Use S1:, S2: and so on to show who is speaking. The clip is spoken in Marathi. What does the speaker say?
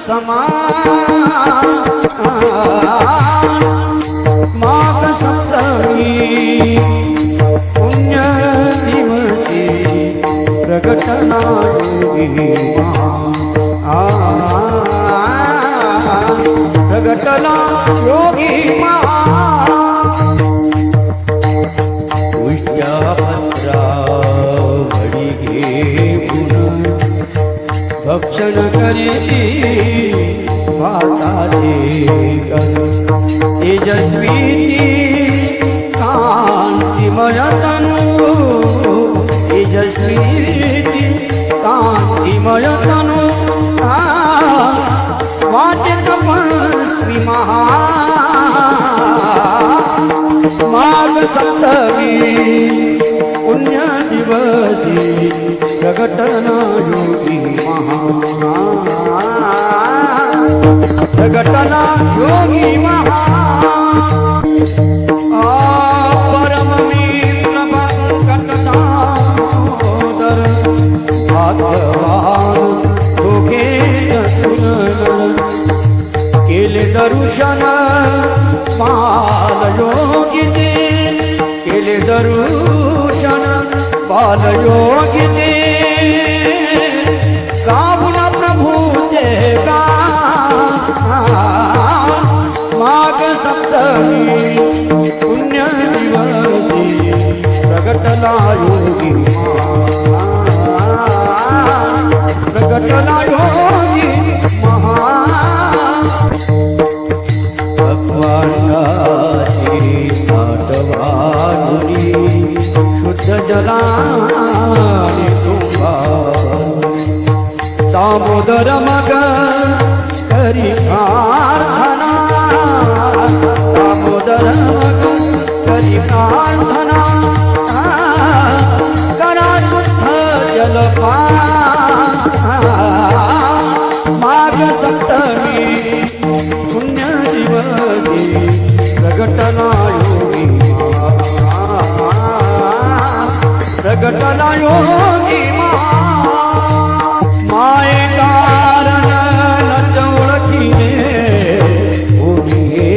S1: ती समान माघ सप्तमी पुण्य दिवसी प्रगटना योगी महा प्रगटला योगी महा ભક્ષણ કરી માતાજી તેજસ્વી કાંતિ મરતનું. તેજસ્વી કાંતિ મરતનું. વાચે તપસ્વી મહા. માર્ગ સપ્તવી पुण्य दिवसी प्रगटना योगी महा प्रगटना योगी महा परम मित्र केले दर्शन पाल योगी बालयोगिते गाऊन प्रभूचे गा माग सप्तमी पुण्य दिवसी प्रगटला योगी प्रगटला योगी महा भगवानाची आठवानुरी जलाने दामोदर मग करी प्रार्थना। दामोदर मग करी प्रार्थना। करा शुद्ध जलपा माग सप्तमी पुण्य दिवसी प्रगटना योगी विठ्ठला योगी माय कारण नच ओळखीने भूमी